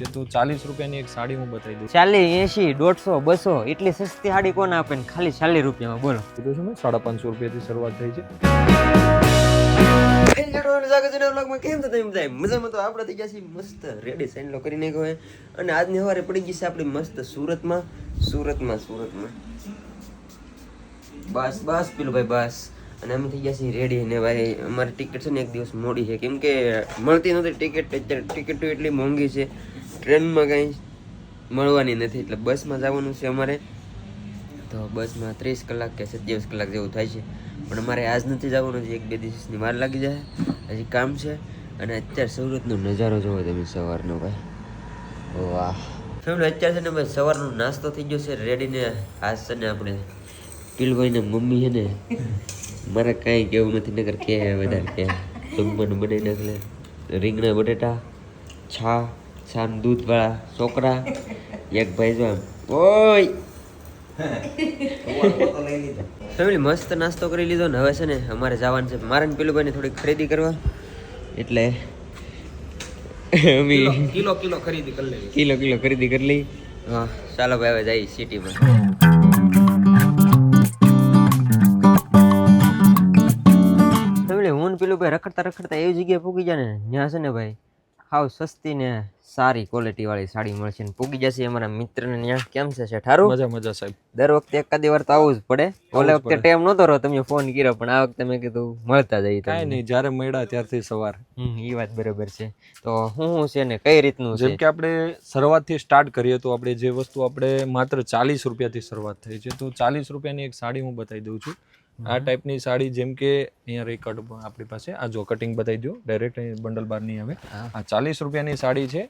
છે તો ચાલીસ રૂપિયાની એક સાડી હું બતાવી દઉં ચાલી એસી દોઢસો બસો એટલી સસ્તી સાડી કોને આપે ને? ખાલી ચાલીસ રૂપિયામાં બોલો. કીધું છું ને સાડા પાંચસો રૂપિયાથી શરૂઆત થઈ છે. કેમ તો તમે બધા મજામાં તો આપણે થઈ ગયા છીએ. મસ્ત રેડી સેન્ડલો કરી નાખ્યો અને આજની સવારે પડી ગઈ છે આપણી મસ્ત સુરતમાં. સુરતમાં સુરતમાં. બસ બસ પેલું ભાઈ બસ. અને અમે થઈ ગયા છીએ રેડી ને ભાઈ અમારી ટિકિટ છે ને એક દિવસ મોડી છે. કેમ કે મળતી નથી ટિકિટ ટિકિટ ટિકિટો એટલી મોંઘી છે. ટ્રેનમાં કાંઈ મળવાની નથી, એટલે બસમાં જવાનું છે અમારે. તો બસમાં ત્રીસ કલાક કે સત્યાવીસ કલાક જેવું થાય છે. પણ અમારે આજ નથી જવાનું છે એક બે દિવસની વાર લાગી જાય. હજી કામ છે, અને અત્યારે સુરતનો નજારો જોવો તમે સવારનો ભાઈ. વાહ. ફેમિલી અત્યારે છે ને ભાઈ સવારનો નાસ્તો થઈ ગયો છે, રેડીને આજ છે ને આપણે પીલભાઈને મમ્મી છે ને, મારે કાંઈ કેવું નથી નગર કે, વધારે કે. જમવાનું બનાવી નાખલે. રીંગણા, બટેટા, છા છાન દૂધવાળા છોકરા એક ભાઈ જો ઓય! ફેમિલી મસ્ત નાસ્તો કરી લીધો ને હવે છે ને અમારે જવાનું છે. મારે ને પેલું ભાઈને થોડીક ખરીદી કરવા. એટલે અમે કિલો કિલો ખરીદી કરી લેવી. કિલો કિલો ખરીદી કરી લઈ. હા ચાલો ભાઈ હવે જઈએ સિટીમાં. ફેમિલી હું પેલું ભાઈ રખડતા રખડતા એવી જગ્યાએ પૂગી જાય ને ત્યાં છે ને ભાઈ. હાવ સસ્તી ને સારી ક્વોલિટી વાળી સાડી મળશે ને પૂગી જશે અમારા મિત્રને ત્યાં. કેમ છે ઠારું મજા મજા સાહેબ. દર વખતે એકાદી વાર તો આવવું જ પડે. ઓલે વખતે ટાઈમ નતો રહ્યો તમે ફોન કર્યો પણ આ વખતે મેં કીધું મળતા જઈએ કાંઈ નહીં જ્યારે મળ્યા ત્યારથી સવાર. હમ એ વાત બરોબર છે. તો હું શું છે ને કઈ રીતનું જેમ કે આપણે શરૂઆતથી સ્ટાર્ટ કરીએ તો આપણે જે વસ્તુ આપણે માત્ર ચાલીસ રૂપિયાથી શરૂઆત થઈ છે. તો ચાલીસ રૂપિયાની એક સાડી હું બતાવી દઉં છું. આ ટાઈપની સાડી જેમ કે અહીંયા રહી કટ આપણી પાસે. આ જો કટિંગ બતાવી દો ડાયરેક્ટ અહીં બંડલ બારની આવે. આ ચાલીસ રૂપિયાની સાડી છે.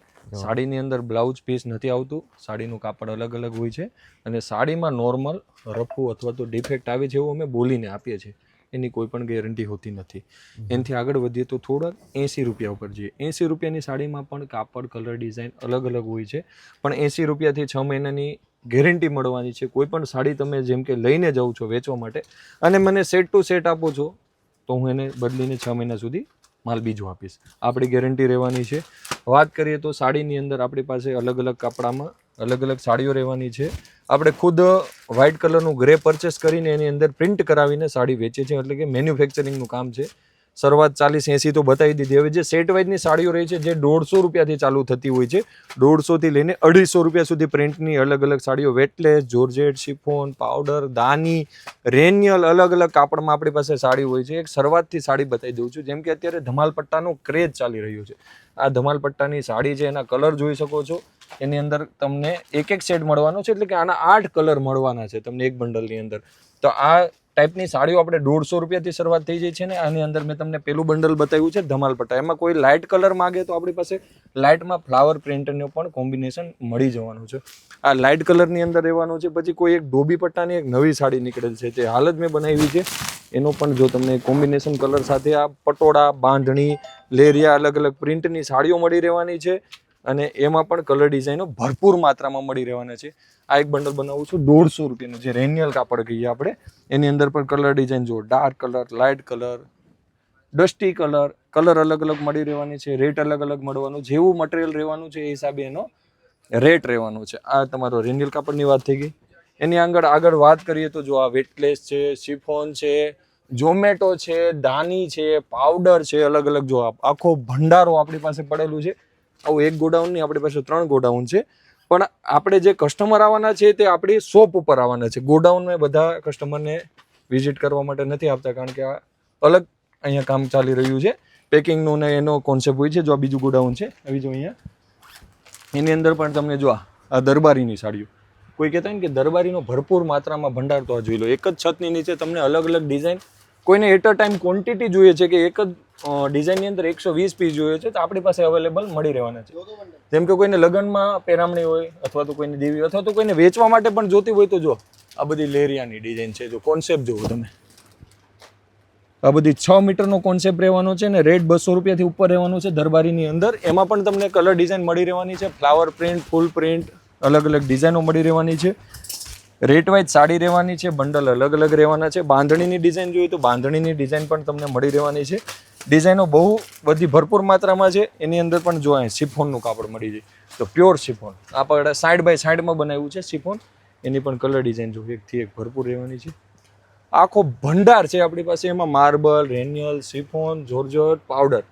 સાડીની અંદર બ્લાઉઝ પીસ નથી આવતું. સાડીનું કાપડ અલગ અલગ હોય છે. અને સાડીમાં નોર્મલ રફું અથવા તો ડિફેક્ટ આવે છે એવું અમે બોલીને આપીએ છીએ. એની કોઈ પણ ગેરંટી હોતી નથી. એનાથી આગળ વધીએ તો થોડાક એંસી રૂપિયા ઉપર જઈએ. એંસી રૂપિયાની સાડીમાં પણ કાપડ કલર ડિઝાઇન અલગ અલગ હોય છે. પણ એંસી રૂપિયાથી છ મહિનાની ગેરંટી મળવાની છે. કોઈ પણ સાડી તમે જેમ કે લઈને જાઓ છો વેચવા માટે અને મને સેટ ટુ સેટ આપો છો તો હું એને બદલીને છ મહિના સુધી માલ બીજો આપીશ. આપણી ગેરંટી રહેવાની છે. વાત કરીએ તો સાડીની અંદર આપણી પાસે અલગ અલગ કપડામાં અલગ અલગ સાડીઓ રહેવાની છે. આપણે ખુદ વ્હાઇટ કલરનું ગ્રે પરચેસ કરીને એની અંદર પ્રિન્ટ કરાવીને સાડી વેચીએ છીએ એટલે કે મેન્યુફેક્ચરિંગનું કામ છે. શરૂઆત ચાલીસ એંસી તો બતાવી દીધી. હવે જે સેટ વાઇઝની સાડીઓ રહી છે, જે દોઢસો રૂપિયાથી ચાલુ થતી હોય છે, દોઢસોથી લઈને અઢીસો રૂપિયા સુધી પ્રિન્ટની અલગ અલગ સાડીઓ, વેટલેસ, જોર્જેટ, શિફોન, પાવડર, દાની, રેનિયલ અલગ અલગ કાપડમાં આપણી પાસે સાડી હોય છે. એક શરૂઆતથી સાડી બતાવી દઉં છું. જેમ કે અત્યારે ધમાલપટ્ટાનો ક્રેઝ ચાલી રહ્યો છે. આ ધમાલપટ્ટાની સાડી છે, એના કલર જોઈ શકો છો. એની અંદર તમને એક એક સેટ મળવાનો છે, એટલે કે આના આઠ કલર મળવાના છે તમને એક બંડલની અંદર. તો આ ટાઈપની સાડીઓ આપણે દોઢસો રૂપિયાથી શરૂઆત થઈ જાય છે ને, આની અંદર મેં તમને પેલું બંડલ બતાવ્યું છે, ધમાલ પટ્ટા. એમાં કોઈ લાઇટ કલર માગે તો આપણી પાસે લાઇટમાં ફ્લાવર પ્રિન્ટનું પણ કોમ્બિનેશન મળી જવાનું છે. આ લાઇટ કલરની અંદર રહેવાનું છે, પછી કોઈ એક ડોબી પટ્ટાની એક નવી સાડી નીકળેલ છે, તે હાલ જ મેં બનાવી છે. એનો પણ જો તમને કોમ્બિનેશન કલર સાથે આ પટોળા, બાંધણી, લેરિયા અલગ અલગ પ્રિન્ટની સાડીઓ મળી રહેવાની છે. અને એમાં પણ કલર ડિઝાઇનો ભરપૂર માત્રામાં મળી રહેવાના છે. આ એક બંડલ બનાવું છું, દોઢસો રૂપિયાનું, જે રેનિયલ કાપડ કહીએ આપણે. એની અંદર પણ કલર ડિઝાઇન જુઓ dark colour light colour dusty colour colour અલગ અલગ મળી રહેવાની છે રેટ અલગ અલગ મળવાનું, જેવું મટીરિયલ રહેવાનું છે એ હિસાબે એનો રેટ રહેવાનો છે. આ તમારો રેનિયલ કાપડની વાત થઈ ગઈ. એની આગળ આગળ વાત કરીએ તો જો આ વેટલેસ છે શિફોન છે ઝોમેટો છે દાની છે પાવડર છે, અલગ અલગ જો આખો ભંડારો આપણી પાસે પડેલું છે. આવું એક ગોડાઉન નહીં, આપણી પાસે ત્રણ ગોડાઉન છે. પણ આપણે જે કસ્ટમર આવવાના છે તે આપણી શોપ ઉપર આવવાના છે. ગોડાઉનમાં બધા કસ્ટમરને વિઝિટ કરવા માટે નથી આપતા, કારણ કે આ અલગ અહીંયા કામ ચાલી રહ્યું છે. પેકિંગનું ને એનો કોન્સેપ્ટ હોય છે, જો આ બીજું ગોડાઉન છે. આવી જો અહીંયા. એની અંદર પણ તમને જો આ દરબારીની સાડીઓ. કોઈ કહેતા હોય ને કે દરબારીનો ભરપૂર માત્રામાં ભંડાર તો આ જોઈ લો. એક જ છતની નીચે તમને અલગ અલગ ડિઝાઇન કોઈને એટ અ ટાઈમ ક્વોન્ટિટી જોઈએ છે કે એક જ ડિઝાઇનની અંદર એકસો વીસ પીસ જોઈએ છે, તો આપણી પાસે અવેલેબલ મળી રહેવાના છે. જેમ કે કોઈને લગ્નમાં પેરામણી હોય, અથવા તો કોઈને દેવી, અથવા તો કોઈને વેચવા માટે પણ જોતી હોય તો જો, આ બધી લેરિયાની ડિઝાઇન છે, જો કોન્સેપ્ટ જુઓ તમે. આ બધી છ મીટરનો કોન્સેપ્ટ રહેવાનો છે ને રેટ બસો રૂપિયાથી ઉપર રહેવાનું છે દરબારીની અંદર. એમાં પણ તમને કલર ડિઝાઇન મળી રહેવાની છે ફ્લાવર પ્રિન્ટ ફૂલ પ્રિન્ટ અલગ અલગ ડિઝાઇનો મળી રહેવાની છે. રેટ વાઇઝ સાડી રહેવાની છે, બંડલ અલગ અલગ રહેવાના છે. બાંધણીની ડિઝાઇન જોઈએ તો બાંધણીની ડિઝાઇન પણ તમને મળી રહેવાની છે. ડિઝાઇનો બહુ બધી ભરપૂર માત્રામાં છે. એની અંદર પણ જો અહીં સિફોનનું કાપડ મળી જાય, તો પ્યોર સિફોન આપણે સાઈડ બાય સાઈડમાં બનાવ્યું છે સિફોન એની પણ કલર ડિઝાઇન જો એકથી એક ભરપૂર રહેવાની છે. આખો ભંડાર છે આપણી પાસે. એમાં માર્બલ રેન્યલ સિફોન જોર્જટ પાવડર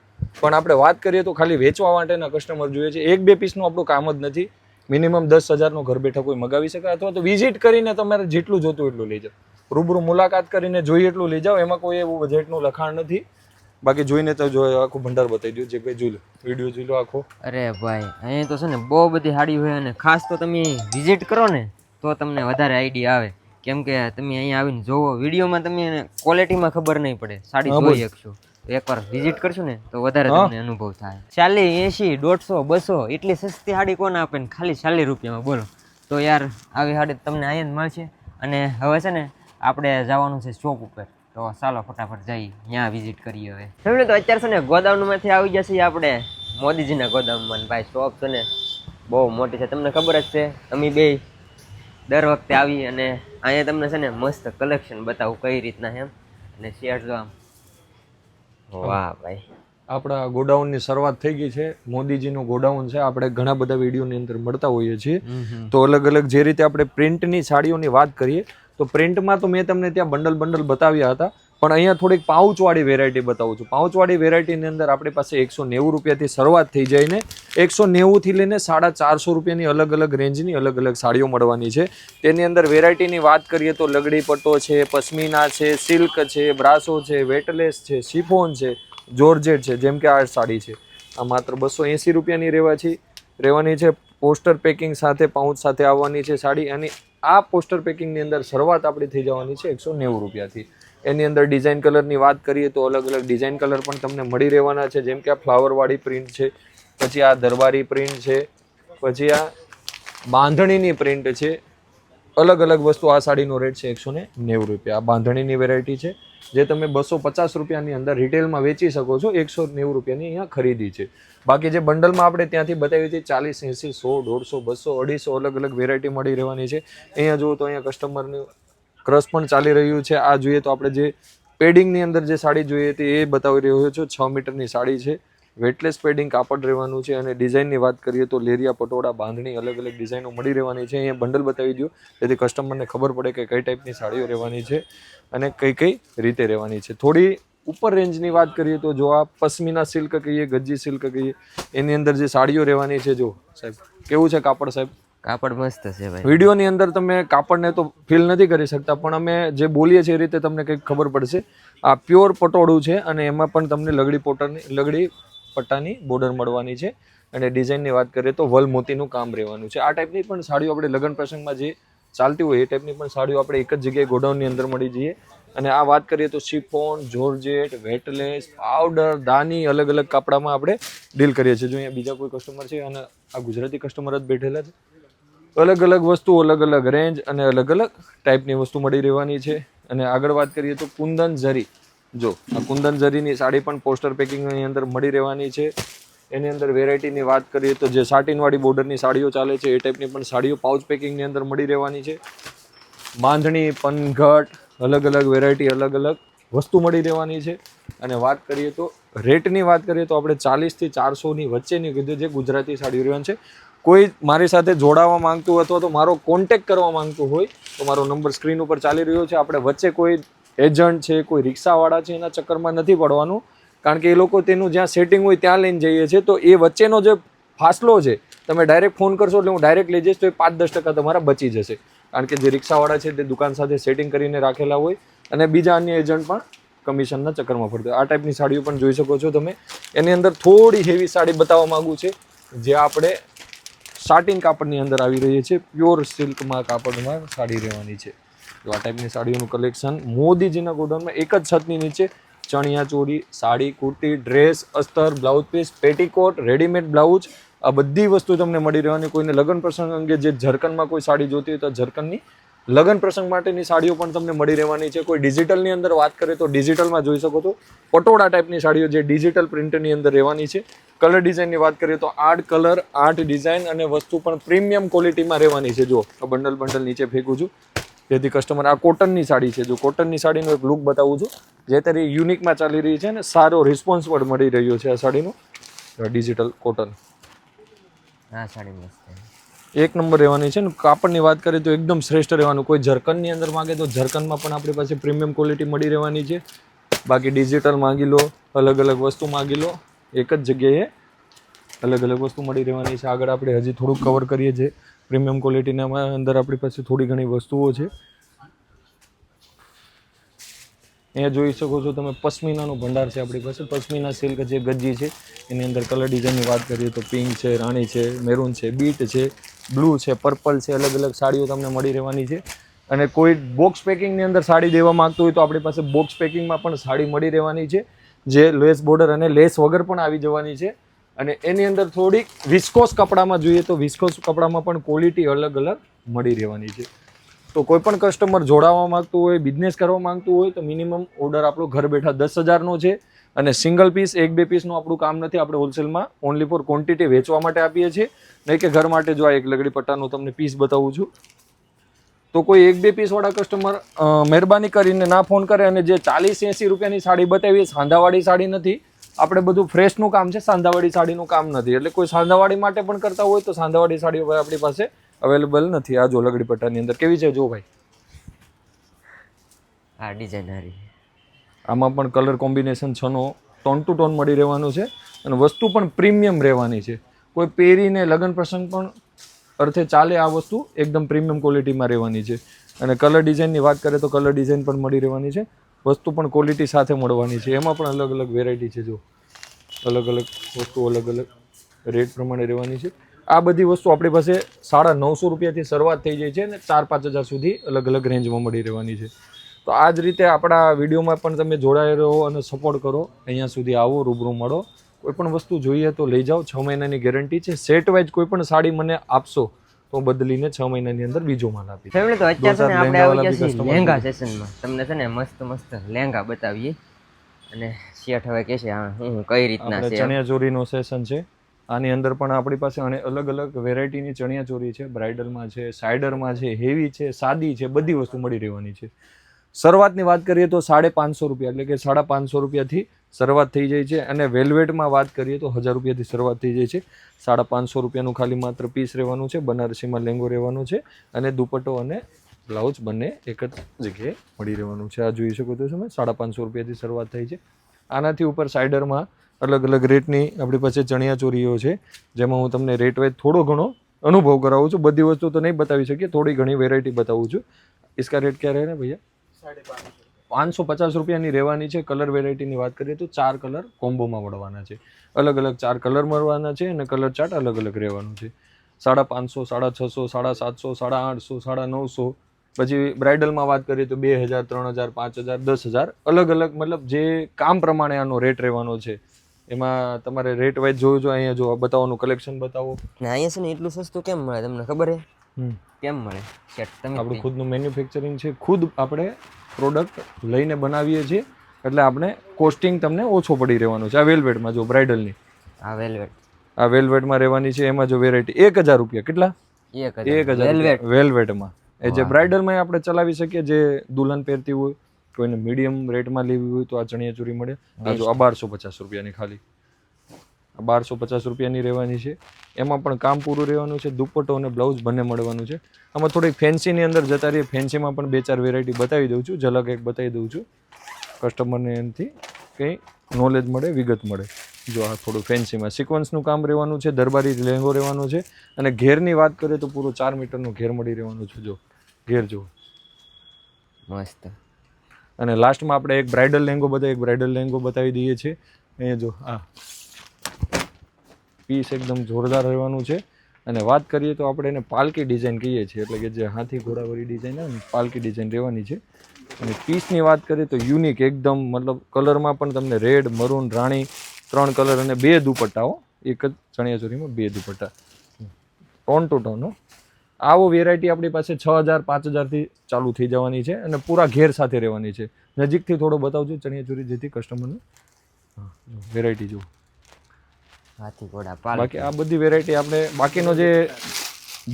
પણ આપણે વાત કરીએ તો ખાલી વેચવા માટેના કસ્ટમર જોઈએ છે. એક બે પીસનું આપણું કામ જ નથી. મિનિમમ દસ હજારનું ઘર બેઠા કોઈ મગાવી શકે અથવા તો વિઝિટ કરીને તમારે જેટલું જોતું એટલું લઈ જાઓ. રૂબરૂ મુલાકાત કરીને જોઈએ એટલું લઈ જાઓ એમાં કોઈ એવું બજેટનું લખાણ નથી. બાકી જોઈને તો જો આખું ભંડાર બતાવી દઉં જે ભાઈ જોઈ લો વીડિયો જોઈ લો આખો. અરે ભાઈ અહીંયા તો છે ને બહુ બધી સાડી હોય અને ખાસ તો તમે વિઝિટ કરો ને તો તમને વધારે આઈડિયા આવે. કેમ કે તમે અહીંયા આવીને જોવો વિડીયોમાં તમે ક્વોલિટીમાં ખબર નહીં પડે. સાડી જોઈ શકશો. એકવાર વિઝિટ કરશું ને તો વધારે તમને અનુભવ થાય. ચાલી એંશી દોઢસો બસો એટલી સસ્તી સાડી કોને આપે ને? ખાલી ચાલીસ રૂપિયામાં બોલો. તો યાર આવી સાડી તમને અહીંયા જ મળશે. અને હવે છે ને આપણે જવાનું છે શોપ ઉપર. તો ચાલો ફટાફટ જઈ ત્યાં વિઝિટ કરીએ હવે. સમજો તો અત્યારે છે ને ગોદામમાંથી આવી જશે આપણે. મોદીજીના ગોદામમાં ભાઈ શોપ છે ને બહુ મોટી છે. તમને ખબર જ છે અમે બે દર વખતે આવી અને અહીંયા તમને છે ને મસ્ત કલેક્શન બતાવું કઈ રીતના એમ. અને શેર જો આમ વાહ ભાઈ. આપણા ગોડાઉનની શરૂઆત થઈ ગઈ છે. મોદીજીનું ગોડાઉન છે. આપણે ઘણા બધા વિડીયોની અંદર મળતા હોઈએ છીએ. તો અલગ અલગ જે રીતે આપણે પ્રિન્ટની સાડીઓની વાત કરીએ તો પ્રિન્ટમાં તો મેં તમને ત્યાં બંડલ બંડલ બતાવ્યા હતા. પણ અહીંયા થોડીક પાઉચવાળી વેરાયટી બતાવું છું. પાઉચવાળી વેરાયટીની અંદર આપણી પાસે એકસો નેવું રૂપિયાથી શરૂઆત થઈ જઈને એકસો નેવુંથી લઈને સાડા ચારસો રૂપિયાની અલગ અલગ રેન્જની અલગ અલગ સાડીઓ મળવાની છે. તેની અંદર વેરાયટીની વાત કરીએ તો લગડી પટ્ટો છે, પશ્મિના છે સિલ્ક છે, બ્રાસો છે, વેટલેસ છે, શિફોન છે, જોર્જેટ છે, જેમ કે આ સાડી છે. આ માત્ર બસો એંસી રૂપિયાની રહેવા છે. રહેવાની છે પોસ્ટર પેકિંગ સાથે, પાઉચ સાથે આવવાની છે સાડી. અને આ પોસ્ટર પેકિંગની અંદર શરૂઆત આપણી થઈ જવાની છે એકસો નેવું રૂપિયાથી. એની અંદર ડિઝાઇન કલરની વાત કરીએ તો અલગ અલગ ડિઝાઇન કલર પણ તમને મળી રહેવાના છે. જેમ કે આ ફ્લાવરવાળી પ્રિન્ટ છે, પછી આ દરબારી પ્રિન્ટ છે, પછી આ બાંધણીની પ્રિન્ટ છે. અલગ અલગ વસ્તુ આ સાડીનો રેટ છે એકસો ને નેવું રૂપિયા. આ બાંધણીની વેરાયટી છે, જે તમે બસો પચાસ રૂપિયાની અંદર રિટેલમાં વેચી શકો છો. એકસો નેવું રૂપિયાની અહીંયા ખરીદી છે. બાકી જે બંડલમાં આપણે ત્યાંથી બતાવી હતી, ચાલીસ એંસી, સો, દોઢસો, બસો, અઢીસો અલગ અલગ વેરાયટી મળી રહેવાની છે. અહીંયા જુઓ તો અહીંયા કસ્ટમરનું ક્રશ પણ ચાલી રહ્યું છે. આ જોઈએ તો આપણે જે પેડિંગની અંદર જે સાડી જોઈએ હતી એ બતાવી રહ્યો છું. છ મીટરની સાડી છે. વેટલેસ પેડિંગ કાપડ રહેવાનું છે અને ડિઝાઇનની વાત કરીએ તો લેરિયા, પટોળા, બાંધણી અલગ અલગ ડિઝાઇનો મળી રહેવાની છે. અહીંયા બંડલ બતાવી દો જેથી કસ્ટમરને ખબર પડે કે કઈ ટાઈપની સાડીઓ રહેવાની છે અને કઈ કઈ રીતે રહેવાની છે. થોડી ઉપર રેન્જની વાત કરીએ તો જો આ પશ્મિના સિલ્ક કહીએ, ગજ્જી સિલ્ક કહીએ, એની અંદર જે સાડીઓ રહેવાની છે, જો સાહેબ, કેવું છે કાપડ સાહેબ? કાપડ મસ્ત છે ભાઈ. વિડીયોની અંદર તમે કાપડને તો ફીલ નથી કરી શકતા, પણ અમે જે બોલીએ છીએ એ રીતે તમને કંઈક ખબર પડશે. આ પ્યોર પટોળું છે અને એમાં પણ તમને લગડી પોટરની લગડી પટ્ટાની બોર્ડર મળવાની છે. અને ડિઝાઇનની વાત કરીએ તો વલ મોતીનું કામ રહેવાનું છે. આ ટાઈપની પણ સાડીઓ આપણે લગ્ન પ્રસંગમાં જે ચાલતી હોય એ ટાઈપની પણ સાડીઓ આપણે એક જ જગ્યાએ ગોડાઉનની અંદર મળી જઈએ. અને આ વાત કરીએ તો શિફોન, જોર્જેટ, વેટલેસ, પાવડર, દાની અલગ અલગ કપડામાં આપણે ડીલ કરીએ છીએ. જો અહીંયા બીજા કોઈ કસ્ટમર છે અને આ ગુજરાતી કસ્ટમર જ બેઠેલા છે. અલગ અલગ વસ્તુ અલગ અલગ રેન્જ અને અલગ અલગ ટાઈપની વસ્તુ મળી રહેવાની છે. અને આગળ વાત કરીએ તો કુંદન ઝરી. જો, આ કુંદન ઝરીની સાડી પણ પોસ્ટર પેકિંગની અંદર મળી રહેવાની છે. એની અંદર વેરાયટીની વાત કરીએ તો જે સાટિનવાળી બોર્ડરની સાડીઓ ચાલે છે, એ ટાઈપની પણ સાડીઓ પાઉચ પેકિંગની અંદર મળી રહેવાની છે. બાંધણી પનઘટ, અલગ અલગ વેરાયટી અલગ અલગ વસ્તુ મળી રહેવાની છે. અને વાત કરીએ તો રેટની વાત કરીએ તો આપણે ચાલીસથી ચારસોની વચ્ચેની કીધું જે ગુજરાતી સાડી રહેવાની છે કોઈ મારી સાથે જોડાવા માંગતું અથવા તો મારો કોન્ટેક કરવા માંગતું હોય, તો મારો નંબર સ્ક્રીન ઉપર ચાલી રહ્યો છે. આપણે વચ્ચે કોઈ એજન્ટ છે, કોઈ રિક્ષાવાળા છે, એના ચક્કરમાં નથી પડવાનું. કારણ કે એ લોકો તેનું જ્યાં સેટિંગ હોય ત્યાં લઈને જઈએ છે. તો એ વચ્ચેનો જે ફાસલો છે, તમે ડાયરેક્ટ ફોન કરશો એટલે હું ડાયરેક્ટ લઈ જઈશ, તો એ પાંચ દસ ટકા તમારા બચી જશે. કારણ કે જે રિક્ષાવાળા છે, તે દુકાન સાથે સેટિંગ કરીને રાખેલા હોય અને બીજા અન્ય એજન્ટ પણ કમિશનના ચક્કરમાં ફરતો. આ ટાઈપની સાડીઓ પણ જોઈ શકો છો તમે. એની અંદર થોડી હેવી સાડી બતાવવા માંગુ છે, જે આપણે સાટિન કાપડની અંદર આવી રહી છે. પ્યોર સિલ્કમાં કાપડમાં સાડી રહેવાની છે. તો આ ટાઈપની સાડીઓનું કલેક્શન મોદીજીના ગોડાઉનમાં એક જ છતની નીચે chaniya choli, sari, kurti dress અસ્તર blouse piece petticoat readymade blouse આ બધી વસ્તુ તમને મળી રહેવાની. કોઈને લગ્ન પ્રસંગ અંગે જે ઝરકનમાં કોઈ સાડી જોતી હોય તો ઝરકનની લગ્ન પ્રસંગ માટેની સાડીઓ પણ તમને મળી રહેવાની છે. કોઈ ડિજિટલની અંદર વાત કરીએ તો ડિજિટલમાં જોઈ શકો છો. પટોળા ટાઈપની સાડીઓ જે ડિજિટલ પ્રિન્ટની અંદર રહેવાની છે. કલર ડિઝાઇનની વાત કરીએ તો આઠ કલર આઠ ડિઝાઇન અને વસ્તુ પણ પ્રીમિયમ ક્વોલિટીમાં રહેવાની છે. જો આ બંડલ બંડલ નીચે ફેંકું છું. જેથી કસ્ટમર આ કોટનની સાડી છે. જો કોટનની સાડીનો એક લુક બતાવું છું. જે અત્યારે યુનિકમાં ચાલી રહી છે અને સારો રિસ્પોન્સ પણ મળી રહ્યો છે આ સાડીનો. ડિજિટલ કોટન આ સાડી મસ્ત એક નંબર રહેવાની છે ને કાપડની વાત કરીએ તો એકદમ શ્રેષ્ઠ રહેવાનું. કોઈ ઝરકનની અંદર માગે તો ઝરકનમાં પણ આપણી પાસે પ્રીમિયમ ક્વોલિટી મળી રહેવાની છે. બાકી ડિજિટલ માગી લો, અલગ અલગ વસ્તુ માગી લો, એક જ જગ્યાએ અલગ અલગ વસ્તુ મળી રહેવાની છે. આગળ આપણે હજી થોડુંક કવર કરીએ છીએ પ્રીમિયમ ક્વોલિટીના અંદર આપણી પાસે થોડી ઘણી વસ્તુઓ છે. અહીંયા જોઈ શકો છો તમે પશ્મિનાનો ભંડાર છે આપણી પાસે. પશ્મિના સિલ્ક જે ગજ્જી છે, એની અંદર કલર ડિઝાઇનની વાત કરીએ તો પિંક છે, રાણી છે, મેરૂન છે, બીટ છે બ્લુ છે, પર્પલ છે, અલગ અલગ સાડીઓ તમને મળી રહેવાની છે. અને કોઈ બોક્સ પેકિંગની અંદર સાડી દેવા માંગતું હોય તો આપણી પાસે બોક્સ પેકિંગમાં પણ સાડી મળી રહેવાની છે, જે લેસ બોર્ડર અને લેસ વગર પણ આવી જવાની છે. અને એની અંદર થોડીક વિસ્કોસ કપડામાં જોઈએ તો વિસ્કોસ કપડામાં પણ ક્વોલિટી અલગ અલગ મળી રહેવાની છે. તો કોઈ પણ કસ્ટમર જોડાવા માંગતું હોય બિઝનેસ કરવા માંગતું હોય તો મિનિમમ ઓર્ડર આપણો ઘર બેઠા દસ હજારનો છે. અને સિંગલ પીસ એક બે પીસનું આપણું કામ નથી. આપણે હોલસેલમાં ઓનલી ફોર ક્વોન્ટિટી વેચવા માટે આપીએ છીએ. નહીં કે ઘર માટે જો આ એક લગડી પટ્ટાનું તમને પીસ બતાવું છું. તો કોઈ એક બે પીસવાળા કસ્ટમર મહેરબાની કરીને ના ફોન કરે અને જે ચાલીસ એંસી રૂપિયાની સાડી બતાવી સાંધાવાળી સાડી નથી. આપણે બધું ફ્રેશનું કામ છે, સાંધાવાળી સાડીનું કામ નથી. એટલે કોઈ સાંધાવાળી માટે પણ કરતા હોય તો સાંધાવાળી સાડી હવે આપણી પાસે અવેલેબલ નથી. આ જો લગડી પટ્ટાની અંદર કેવી છે, જો ભાઈ? આ ડિઝાઇન હારી. આમાં પણ કલર કોમ્બિનેશન છનો ટોન ટુ ટોન મળી રહેવાનું છે અને વસ્તુ પણ પ્રીમિયમ રહેવાની છે. કોઈ પહેરીને લગ્ન પ્રસંગ પણ અર્થે ચાલે આ વસ્તુ એકદમ પ્રીમિયમ ક્વોલિટીમાં રહેવાની છે. અને કલર ડિઝાઇનની વાત કરીએ તો કલર ડિઝાઇન પણ મળી રહેવાની છે. વસ્તુ પણ ક્વોલિટી સાથે મળવાની છે. એમાં પણ અલગ અલગ વેરાયટી છે જો. અલગ અલગ વસ્તુ અલગ અલગ રેટ પ્રમાણે રહેવાની છે. આ બધી વસ્તુ આપણી પાસે સાડા નવસો રૂપિયાથી શરૂઆત થઈ જાય છે અને ચાર પાંચ હજાર સુધી અલગ અલગ રેન્જમાં મળી રહેવાની છે. તો આ જ રીતે આપણા વિડીયોમાં પણ તમે જોડાઈ રહો અને સપોર્ટ કરો. અહીંયા સુધી આવો રૂબરૂ મળો. કોઈ પણ વસ્તુ જોઈએ તો લઈ જાઓ. છ મહિનાની ગેરંટી છે. સેટ વાઇઝ કોઈ પણ સાડી મને આપશો તો બદલીને છ મહિનાની અંદર બીજો માલ આપી ફેમિલી તો અત્યારે આપણે આવી ગયા છીએ લેંગા સેશનમાં તમને છે ને મસ્ત મસ્ત લેંગા બતાવીએ. અને શેઠ હવે કે છે હા હું કઈ રીતના છે? ચણિયા ચોરીનો સેશન છે. આની અંદર પણ આપણી પાસે અને અલગ અલગ વેરાયટીની ચણિયા ચોરી છે. બ્રાઇડલમાં છે સાઇડરમાં છે હેવી છે સાદી છે બધી વસ્તુ મળી રહેવાની છે. શરૂઆતની વાત કરીએ તો સાડે પાંચસો રૂપિયા, એટલે કે સાડા પાંચસો રૂપિયાથી શરૂઆત થઈ જાય છે અને વેલ્વેટમાં વાત કરીએ તો હજાર રૂપિયાથી શરૂઆત થઈ જાય છે. સાડા પાંચસો રૂપિયાનું ખાલી માત્ર પીસ રહેવાનું છે, બનારસીમાં લેંગો રહેવાનો છે અને દુપટ્ટો અને બ્લાઉઝ બંને એક જ જગ્યાએ મળી રહેવાનું છે. આ જોઈ શકો તો તમે, સાડા પાંચસો રૂપિયાથી શરૂઆત થઈ છે. આનાથી ઉપર સાઇડરમાં અલગ અલગ રેટની આપણી પાસે ચણિયા ચોરીઓ છે, જેમાં હું તમને રેટ વાઇઝ થોડો ઘણો અનુભવ કરાવું છું. બધી વસ્તુ તો નહીં બતાવી શકીએ, થોડી ઘણી વેરાયટી બતાવું છું. ઇસકા રેટ ક્યાં રહે ને ભૈયા? પાંચસો પચાસ રૂપિયાની રહેવાની છે. કલર વેરાયટીની વાત કરીએ તો ચાર કલર કોમ્બોમાં મળવાના છે. અલગ અલગ ચાર કલર મળવાના છે અને કલર ચાર્ટ અલગ અલગ રહેવાનું છે. સાડા પાંચસો સાડા છસો સાડા સાતસો સાડા આઠસો સાડા નવસો. પછી બ્રાઇડલમાં વાત કરીએ તો બે હજાર ત્રણ હજાર પાંચ હજાર દસ હજાર. અલગ અલગ મતલબ જે કામ પ્રમાણે આનો રેટ રહેવાનો છે. એમાં તમારે રેટ વાઇઝ જોયું જો અહીંયા જો બતાવવાનું કલેક્શન બતાવો. ને અહીંયા છે ને એટલું સસ્તું કેમ મળે? તમને ખબર હે હમ કેમ મળે? શેઠ તમે આપણું ખુદનું મેન્યુફેક્ચરિંગ છે ખુદ આપણે પ્રોડક્ટ લઈને બનાવીએ છીએ એટલે આપણે કોસ્ટિંગ તમને ઓછો પડી રહેવાનો છે. આ વેલવેટમાં જો બ્રાઇડલની આ વેલ્વેટ. આ વેલવેટમાં રહેવાની છે એમાં જો વેરાયટી એક હજાર રૂપિયા. કેટલા? એક હજાર. વેલ્વેટ હજાર વેલવેટમાં. એ જે બ્રાઇડલમાં આપણે ચલાવી શકીએ જે દુલ્હન પહેરતી હોય કોઈને મીડિયમ રેટમાં લેવી હોય તો આ ચણિયા ચોરી મળે. આ જો આ બારસો પચાસ રૂપિયાની ખાલી. બારસો પચાસ રૂપિયાની રહેવાની છે. એમાં પણ કામ પૂરું રહેવાનું છે દુપટ્ટો અને બ્લાઉઝ બંને મળવાનું છે. આમાં થોડીક ફેન્સીની અંદર જતા રહીએ ફેન્સીમાં પણ બે ચાર વેરાયટી બતાવી દઉં છું ઝલક એક બતાવી દઉં છું. કસ્ટમરને એનાથી કંઈ નોલેજ મળે વિગત મળે. જો આ થોડું ફેન્સીમાં સિક્વન્સનું કામ રહેવાનું છે દરબારી લેંગો રહેવાનો છે અને ઘેરની વાત કરીએ તો પૂરો ચાર મીટરનું ઘેર મળી રહેવાનું છે જો. ઘેર જો મસ્ત. અને લાસ્ટમાં આપણે એક બ્રાઇડલ લેંગો બધા એક બ્રાઇડલ લેંગો બતાવી દઈએ છીએ. અહીંયા જો આ. પીસ એકદમ જોરદાર રહેવાનું છે. અને વાત કરીએ તો આપણે એને પાલકી ડિઝાઇન કહીએ છીએ, એટલે કે જે હાથી ઘોડાવાળી ડિઝાઇન આવે ને, પાલકી ડિઝાઇન રહેવાની છે. અને પીસની વાત કરીએ તો યુનિક એકદમ, મતલબ કલરમાં પણ તમને રેડ મરૂન રાણી ત્રણ કલર અને બે દુપટ્ટાઓ, એક જ ચણિયાચોરીમાં બે દુપટ્ટા. Tone to tone. આવો વેરાયટી આપણી પાસે છ હજાર, પાંચ હજારથી ચાલુ થઈ જવાની છે અને પૂરા ઘેર સાથે રહેવાની છે. નજીકથી થોડો બતાવજો ચણિયાચોરી જેથી કસ્ટમરને વેરાયટી જુઓ. હાથી ઘોડા પાલ બાકી આ બધી વેરાયટી આપણે બાકીનો જે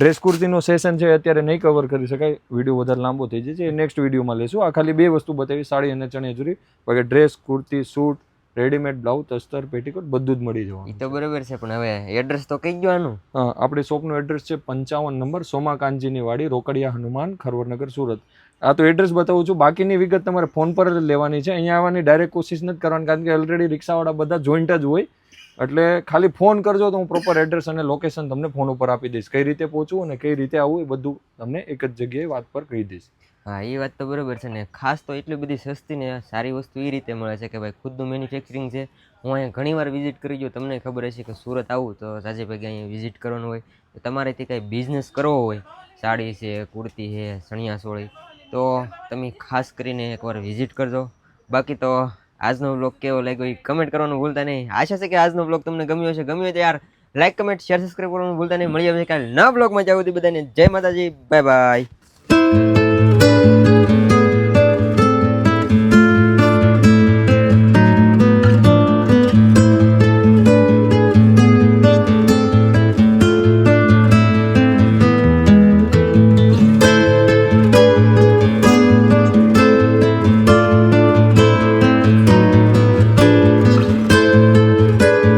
ડ્રેસ કુર્તીનો સેશન છે અત્યારે નહીં કવર કરી શકાય. વીડિયો વધારે લાંબો થઈ છે એ નેક્સ્ટ વિડીયોમાં લેશું. આ ખાલી બે વસ્તુ બતાવી સાડી અને ચણિયાચોળી બાકી dress kurti suit readymade blouse અસ્તર petticoat બધું જ મળી જવાનું એ તો બરોબર છે પણ હવે એડ્રેસ તો કહી ગયો હા, આપણી શોપનું એડ્રેસ છે પંચાવન નંબર સોમા કાંજીની વાડી રોકડિયા હનુમાન ખરવરનગર સુરત. આ તો એડ્રેસ બતાવું છું. બાકીની વિગત તમારે ફોન પર જ લેવાની છે. અહીંયા આવવાની ડાયરેક્ટ કોશિશ નથી કરવાની કારણ કે ઓલરેડી રિક્ષાવાળા બધા જોઈન્ટ જ હોય. એટલે ખાલી ફોન કરજો તો હું પ્રોપર એડ્રેસ અને લોકેશન તમને ફોન ઉપર આપી દઈશ. કઈ રીતે પહોંચવું અને કઈ રીતે આવું એ બધું તમને એક જ જગ્યાએ વાત પર કહી દઈશ. હા, એ વાત તો બરાબર છે ને. ખાસ તો એટલી બધી સસ્તી ને સારી વસ્તુ એ રીતે મળે છે કે ભાઈ ખુદનું મેન્યુફેક્ચરિંગ છે. હું અહીંયા ઘણીવાર વિઝિટ કરી ગયો, તમને ખબર હશે કે સુરત આવું તો સાજે ભાગે અહીંયા વિઝિટ કરવાનું હોય. તો તમારેથી કંઈ બિઝનેસ કરવો હોય, સાડી છે, કુર્તી છે ચણિયાચોળી તો તમે ખાસ કરીને એકવાર વિઝિટ કરજો. બાકી તો આજનો બ્લોગ કેવો લાગ્યો એ કમેન્ટ કરવાનું ભૂલતા નહીં. આશા છે કે આજનો બ્લોગ તમને ગમ્યો હશે. ગમ્યો તો યાર લાઈક કમેન્ટ શેર સબસ્ક્રાઈબ કરવાનું ભૂલતા નહીં. મળી આવશે કાલે નવા બ્લોગમાં જાવ બધાને જય માતાજી. Bye bye